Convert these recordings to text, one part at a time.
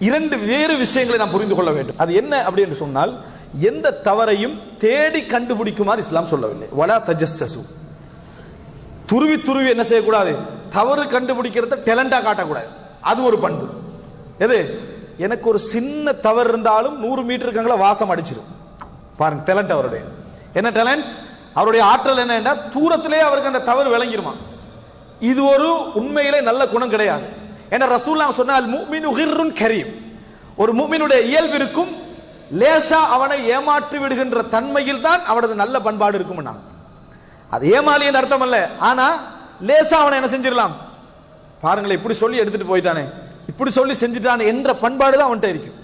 இரண்டு வேறு விஷயங்களை நாம் புரிந்து கொள்ள வேண்டும். அது என்ன அப்படி என்று சொன்னால் எந்த தவறையும் தேடி கண்டுபிடிக்குமாறு இஸ்லாம் சொல்லவில்லை. வலா தஜஸ்ஸசு. துருவி துருவி என்ன செய்யக்கூடாது? தவறு கண்டுபிடிக்கிறத டேலண்டா காட்டக்கூடாது. அது ஒரு பண்பு. எது? எனக்கு ஒரு சின்ன தவறு இருந்தாலும் நூறு மீட்டருக்காங்கள வாசம் அடிச்சிடும் பாருங்க டேலண்ட் அவருடைய. என்ன டேலண்ட் அவருடைய ஆற்றல் என்ன தூரத்திலே அவருக்கு அந்த தவறு விளங்கிருமா? இது ஒரு உண்மையிலே நல்ல குணம் கிடையாது. ஏன்னா ரசூல்லா சொன்னால் மூமினு ஹிர்ருன் கரீம். ஒரு மூமினுடைய இயல்பு இருக்கும் லேசா அவனை ஏமாற்றி விடுகின்ற தன்மையில் தான் அவனது நல்ல பண்பாடு இருக்கும் அது ஏமாலியின் அர்த்தம் அல்ல ஆனா லேசா அவனை என்ன செஞ்சிடலாம்? பாருங்களேன் இப்படி சொல்லி எடுத்துட்டு போயிட்டானே. இப்படி சொல்லி செஞ்சுட்டானே என்ற பண்பாடு தான் அவன்கிட்ட இருக்கும்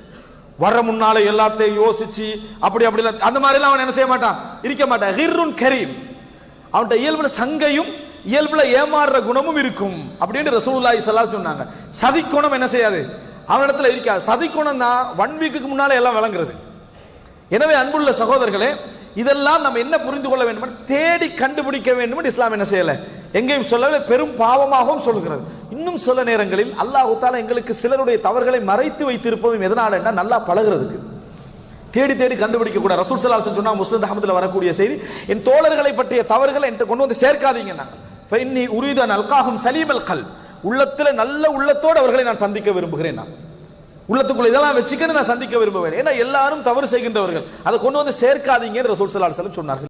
வர முன்னால எல்லாத்தையும் யோசிச்சு அப்படி அப்படி அந்த மாதிரி அவன் என்ன செய்ய மாட்டான்? இருக்க மாட்டான். ஹிர்ருன் கரீம். அவன்கிட்ட இயல்பு சங்கையும் இயல்புல ஏமாறுற குணமும் இருக்கும். அப்படின்னு ரசூல்லாய் ஸல்லல்லாஹு சொன்னாங்க. சதிக்குணம் என்ன செய்யாது? அவனிடத்துல இருக்காது. சதிக்குணம் தான் ஒன் வீக்குக்கு முன்னால எல்லாம் விளங்குறது. எனவே அன்புள்ள சகோதரர்களே இதெல்லாம் நம்ம என்ன புரிந்து கொள்ள வேண்டும்? தேடி கண்டுபிடிக்க வேண்டும் இஸ்லாம் என்ன செய்யல. எங்கேயும் சொல்லவில்லை. பெரும் பாவமாகவும் சொல்கிறது இன்னும் சில நேரங்களில் அல்லாஹுத்தால தாலா எங்களுக்கு சிலருடைய தவறுகளை மறைத்து வைத்திருப்பதும் எதனால என்ன நல்லா பழகுறதுக்கு. தேடி தேடி கண்டுபிடிக்க கூட ரசூல் சலாசன் சொன்னா முஸ்லிம் அகமதுல வரக்கூடிய செய்தி என் தோழர்களை பற்றிய தவறுகளை என்கிட்ட கொண்டு வந்து சேர்க்காதீங்க இன்னி உரிதான் அல்காகும் சலீமல் கல் உள்ளத்துல நல்ல உள்ளத்தோடு அவர்களை நான் சந்திக்க விரும்புகிறேன் நான். உள்ளத்துக்குள்ள இதெல்லாம் வச்சுக்கன்னு நான் சந்திக்க விரும்புவேன். ஏன்னா எல்லாரும் தவறு செய்கின்றவர்கள். அதை கொண்டு வந்து சேர்க்காதீங்கன்னு ரசூல் சலாஹ் சொன்னார்கள்.